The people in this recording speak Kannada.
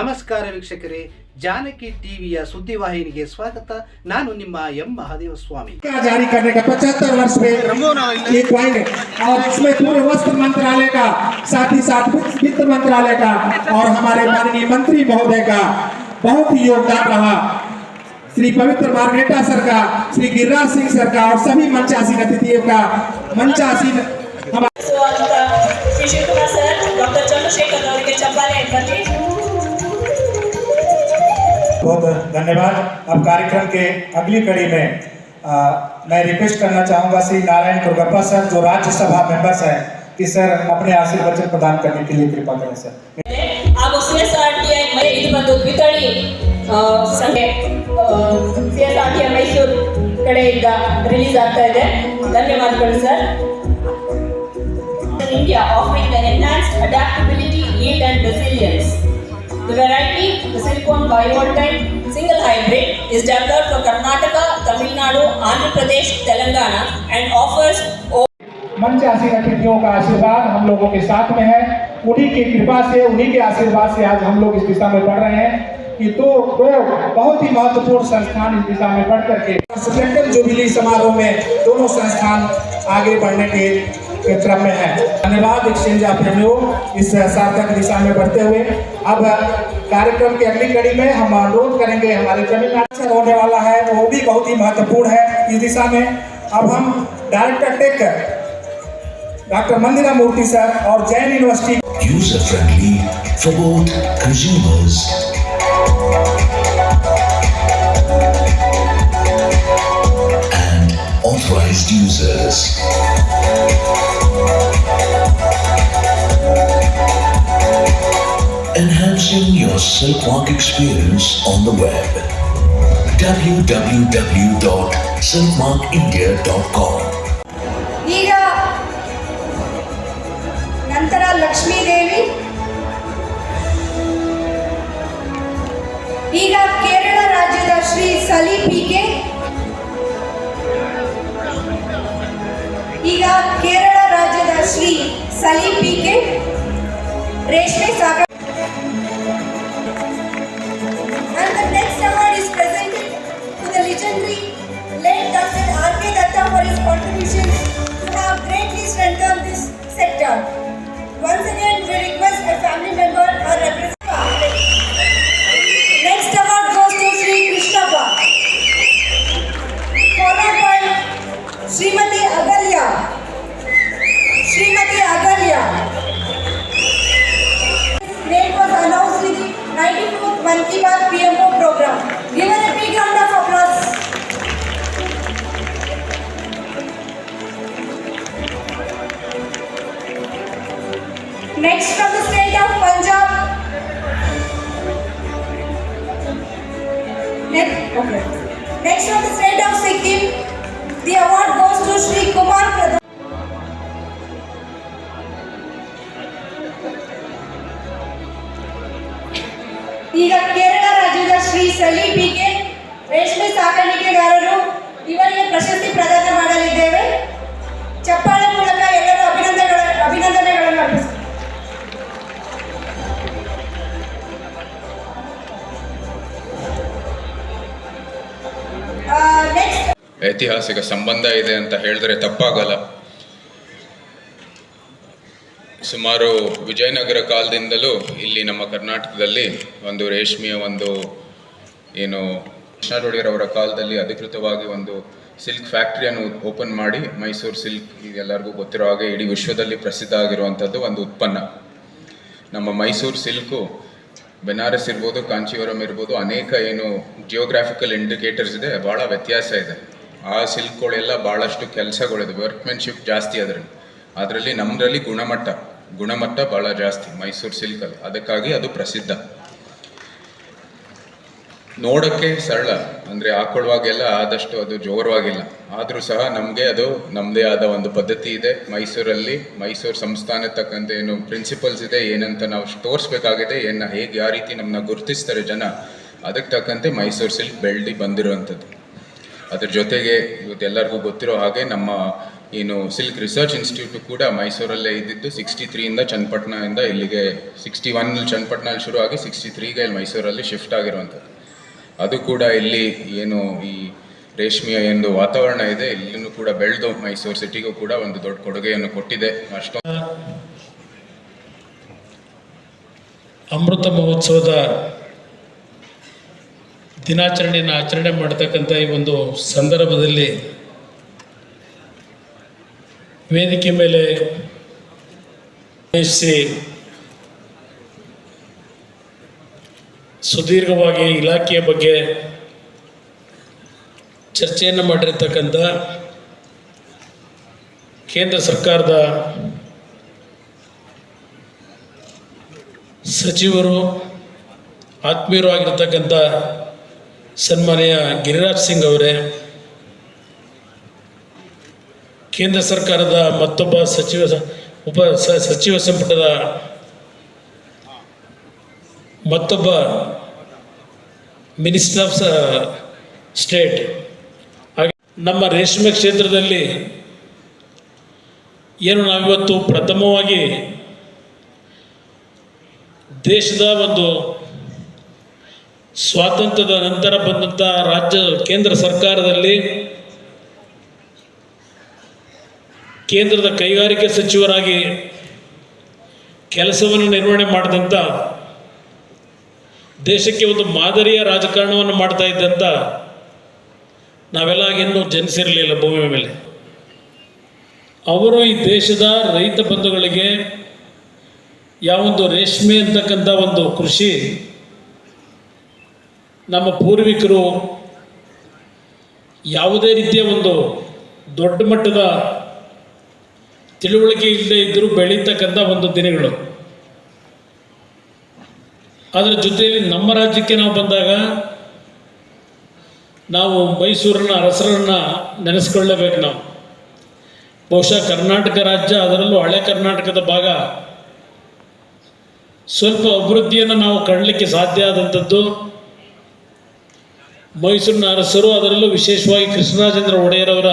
ನಮಸ್ಕಾರ ವೀಕ್ಷಕರೇ ಜಾನಕಿ ಟಿವಿಯ ಸುದ್ದಿವಾಹಿನಿಗೆ ಸ್ವಾಗತ ನಾನು ನಿಮ್ಮ ಎಂ ಮಹಾದೇವ ಸ್ವಾಮಿ क्या जारी करने का पचहत्तर वर्ष में ये क्वाइन है और इसमें पूरे वस्त्र मंत्रालय का साथ ही साथ वित्त मंत्रालय का और हमारे माननीय मंत्री महोदय का बहुत ही योगदान रहा श्री पवित्र मार्गरेटा सर का श्री गिरिराज सिंह सर का और सभी मंचासीन अतिथियों का मंचासीन हमारे बहुत धन्यवाद अब कार्यक्रम के अगली कड़ी में आ, मैं रिक्वेस्ट करना चाहूंगा श्री नारायण कुरगप्पा सर जो राज्यसभा मेंबर्स हैं कि सर अपने आशीर्वचन प्रदान करने के लिए कृपा करें सर ಹಾಗೂ C S R T I ಇದು ಬಂದು ದ್ವಿತಳಿ ಆ, ಸಂಖ್ಯೆ C S R T I Mysuru ಕಡೆಯಿಂದ ರಿಲೀಸ್ ಆಗ್ತಾ ಇದೆ ಧನ್ಯವಾದಗಳು sir India offering the enhanced adaptability yield and resilience. The variety, the silicon biovoltaic single hybrid, is developed for Karnataka, Tamil Nadu, Andhra Pradesh, Telangana and offers मंचासीन अतिथियों का आशीर्वाद हम लोगों के साथ में है। उन्हीं की कृपा से उन्हीं के आशीर्वाद से आज हम लोग इस दिशा में बढ़ रहे हैं कि दो दो बहुत ही महत्वपूर्ण संस्थान इस दिशा में बढ़ करके। सेकेंडल जुबिली समारोह में दोनों संस्थान आगे बढ़ने के के क्रम में है। धन्यवाद एक्सचेंज ऑफ़ प्रेमियों इस सार्थक दिशा में बढ़ते हुए। अब कार्यक्रम की अगली कड़ी में हम अनुरोध करेंगे, हमारे तमिलनाडु होने वाला है, वो भी बहुत ही महत्वपूर्ण है इस दिशा में। अब हम director tech doctor Mandira Murthy sir और Jain university user friendly for both consumers Enhancing your Silkwalk experience on the web. www.silkmarkindia.com ಈಗ ನಂತರ ಲಕ್ಷ್ಮೀದೇವಿ ಈಗ ಕೇರಳ ರಾಜ್ಯದ ಶ್ರೀ ಸಲಿ ಪಿಕೆ ಈಗ ಕೇರಳ ರಾಜ್ಯದ ಶ್ರೀ ಸಲಿ ಪಿಕೆ ರೇಷ್ಮೆ ಸಾಗ And the next award is presented to the legendary late Dr. Datta for his contributions to have greatly strengthened this sector. Once again, Next from the state of Punjab. Next, okay. Next from the state of Sikkim, the award goes to Sri Kumar Pradhan. ಈಗ ಕೇರಳ ರಾಜ್ಯದ ಶ್ರೀ ಸಲಿ ಪಿಕೆ ರೇಷ್ಮೆ ಐತಿಹಾಸಿಕ ಸಂಬಂಧ ಇದೆ ಅಂತ ಹೇಳಿದ್ರೆ ತಪ್ಪಾಗಲ್ಲ. ಸುಮಾರು ವಿಜಯನಗರ ಕಾಲದಿಂದಲೂ ಇಲ್ಲಿ ನಮ್ಮ ಕರ್ನಾಟಕದಲ್ಲಿ ಒಂದು ರೇಷ್ಮೆಯ ಒಂದು ಏನು ಕೃಷ್ಣರೊಡೆಯರವರ ಕಾಲದಲ್ಲಿ ಅಧಿಕೃತವಾಗಿ ಒಂದು ಸಿಲ್ಕ್ ಫ್ಯಾಕ್ಟ್ರಿಯನ್ನು ಓಪನ್ ಮಾಡಿ ಮೈಸೂರು ಸಿಲ್ಕ್ ಎಲ್ಲರಿಗೂ ಗೊತ್ತಿರೋ ಹಾಗೆ ಇಡೀ ವಿಶ್ವದಲ್ಲಿ ಪ್ರಸಿದ್ಧ ಆಗಿರುವಂಥದ್ದು ಒಂದು ಉತ್ಪನ್ನ. ನಮ್ಮ ಮೈಸೂರು ಸಿಲ್ಕು, ಬೆನಾರಸ್ ಇರ್ಬೋದು, ಕಾಂಚೀವರಂ ಇರ್ಬೋದು, ಅನೇಕ ಏನು ಜಿಯೋಗ್ರಾಫಿಕಲ್ ಇಂಡಿಕೇಟರ್ಸ್ ಇದೆ ಭಾಳ ವ್ಯತ್ಯಾಸ ಇದೆ. ಆ ಸಿಲ್ಕ್ಗಳೆಲ್ಲ ಭಾಳಷ್ಟು ಕೆಲಸಗಳಿದೆ. ವರ್ಕ್ಮೆನ್ಶಿಪ್ ಜಾಸ್ತಿ ಅದರಲ್ಲಿ. ಅದರಲ್ಲಿ ನಮ್ಮದ್ರಲ್ಲಿ ಗುಣಮಟ್ಟ. ಗುಣಮಟ್ಟ ಭಾಳ ಜಾಸ್ತಿ ಮೈಸೂರು ಸಿಲ್ಕಲ್ಲಿ. ಅದಕ್ಕಾಗಿ ಅದು ಪ್ರಸಿದ್ಧ. ನೋಡೋಕ್ಕೆ ಸರಳ. ಅಂದರೆ ಹಾಕೊಳ್ಳುವಾಗೆಲ್ಲ ಆದಷ್ಟು ಅದು ಜೋರವಾಗಿಲ್ಲ. ಆದರೂ ಸಹ ನಮಗೆ ಅದು ನಮ್ಮದೇ ಆದ ಒಂದು ಪದ್ಧತಿ ಇದೆ. ಮೈಸೂರಲ್ಲಿ, ಮೈಸೂರು ಸಂಸ್ಥಾನ ತಕ್ಕಂತೆ ಏನು ಪ್ರಿನ್ಸಿಪಲ್ಸ್ ಇದೆ, ಏನಂತ ನಾವು ತೋರಿಸ್ಬೇಕಾಗಿದೆ, ಏನು ಹೇಗೆ ಯಾವ ರೀತಿ ನಮ್ಮನ್ನ ಗುರುತಿಸ್ತಾರೆ ಜನ, ಅದಕ್ಕೆ ತಕ್ಕಂತೆ ಮೈಸೂರು ಸಿಲ್ಕ್ ಬೆಳ್ಳಿ ಬಂದಿರುವಂಥದ್ದು. ಅದ್ರ ಜೊತೆಗೆ ಇವತ್ತು ಎಲ್ಲರಿಗೂ ಗೊತ್ತಿರೋ ಹಾಗೆ ನಮ್ಮ ಏನು ಸಿಲ್ಕ್ ರಿಸರ್ಚ್ ಇನ್ಸ್ಟಿಟ್ಯೂಟ್ ಕೂಡ ಮೈಸೂರಲ್ಲೇ ಇದ್ದಿದ್ದು ಸಿಕ್ಸ್ಟಿ ತ್ರೀಯಿಂದ ಚನ್ನಪಟ್ಟಣದಿಂದ ಇಲ್ಲಿಗೆ ಸಿಕ್ಸ್ಟಿ ಒನ್ನಲ್ಲಿ ಚನ್ನಪಟ್ಟಣಲ್ಲಿ ಶುರು ಆಗಿ ಸಿಕ್ಸ್ಟಿ ತ್ರೀಗೆ ಇಲ್ಲಿ ಮೈಸೂರಲ್ಲಿ ಶಿಫ್ಟ್ ಆಗಿರುವಂಥದ್ದು. ಅದು ಕೂಡ ಇಲ್ಲಿ ಏನು ಈ ರೇಷ್ಮೆಯ ಒಂದು ವಾತಾವರಣ ಇದೆ, ಇಲ್ಲಿನೂ ಕೂಡ ಬೆಳೆದು ಮೈಸೂರು ಸಿಟಿಗೂ ಕೂಡ ಒಂದು ದೊಡ್ಡ ಕೊಡುಗೆಯನ್ನು ಕೊಟ್ಟಿದೆ. ಅಷ್ಟೊಂದು ಅಮೃತ ಮಹೋತ್ಸವದ ದಿನಾಚರಣೆಯನ್ನು ಆಚರಣೆ ಮಾಡತಕ್ಕಂಥ ಈ ಒಂದು ಸಂದರ್ಭದಲ್ಲಿ ವೇದಿಕೆ ಮೇಲೆ ಸುದೀರ್ಘವಾಗಿ ಇಲಾಖೆಯ ಬಗ್ಗೆ ಚರ್ಚೆಯನ್ನು ಮಾಡಿರ್ತಕ್ಕಂಥ ಕೇಂದ್ರ ಸರ್ಕಾರದ ಸಚಿವರು, ಆತ್ಮೀಯರು ಆಗಿರ್ತಕ್ಕಂಥ ಸನ್ಮಾನ್ಯ ಗಿರಿರಾಜ್ ಸಿಂಗ್ ಅವರೇ, ಕೇಂದ್ರ ಸರ್ಕಾರದ ಮತ್ತೊಬ್ಬ ಸಚಿವ ಉಪ ಸಚಿವ ಸಂಪುಟದ ಮತ್ತೊಬ್ಬ ಮಿನಿಸ್ಟರ್ ಆಫ್ ಸ್ಟೇಟ್. ಹಾಗೆ ನಮ್ಮ ರೇಷ್ಮೆ ಕ್ಷೇತ್ರದಲ್ಲಿ ಏನು ನಾವಿವತ್ತು ಪ್ರಥಮವಾಗಿ ದೇಶದ ಒಂದು ಸ್ವಾತಂತ್ರ್ಯದ ನಂತರ ಬಂದಂಥ ರಾಜ್ಯ, ಕೇಂದ್ರ ಸರ್ಕಾರದಲ್ಲಿ ಕೇಂದ್ರದ ಕೈಗಾರಿಕೆ ಸಚಿವರಾಗಿ ಕೆಲಸವನ್ನು ನಿರ್ವಹಣೆ ಮಾಡಿದಂಥ ದೇಶಕ್ಕೆ ಒಂದು ಮಾದರಿಯ ರಾಜಕಾರಣವನ್ನು ಮಾಡ್ತಾ ಇದ್ದಂಥ ನಾವೆಲ್ಲ ಇನ್ನೂ ಜನಿಸಿರಲಿಲ್ಲ ಭೂಮಿ ಮೇಲೆ. ಅವರು ಈ ದೇಶದ ರೈತ ಬಂಧುಗಳಿಗೆ ಯಾವೊಂದು ರೇಷ್ಮೆ ಅಂತಕ್ಕಂಥ ಒಂದು ಕೃಷಿ ನಮ್ಮ ಪೂರ್ವಿಕರು ಯಾವುದೇ ರೀತಿಯ ಒಂದು ದೊಡ್ಡ ಮಟ್ಟದ ತಿಳುವಳಿಕೆ ಇಲ್ಲದೆ ಇದ್ದರೂ ಬೆಳೀತಕ್ಕಂಥ ಒಂದು ದಿನಗಳು. ಅದರ ಜೊತೆಯಲ್ಲಿ ನಮ್ಮ ರಾಜ್ಯಕ್ಕೆ ನಾವು ಬಂದಾಗ ನಾವು ಮೈಸೂರಿನ ಅರಸರನ್ನು ನೆನೆಸ್ಕೊಳ್ಳೇಬೇಕು ನಾವು. ಬಹುಶಃ ಕರ್ನಾಟಕ ರಾಜ್ಯ ಅದರಲ್ಲೂ ಹಳೆ ಕರ್ನಾಟಕದ ಭಾಗ. ಸ್ವಲ್ಪ ಅಭಿವೃದ್ಧಿಯನ್ನು ನಾವು ಕಾಣಲಿಕ್ಕೆ ಸಾಧ್ಯ ಆದಂಥದ್ದು. ಮೈಸೂರಿನ ಅರಸರು ಅದರಲ್ಲೂ ವಿಶೇಷವಾಗಿ ಕೃಷ್ಣರಾಜೇಂದ್ರ ಒಡೆಯರವರ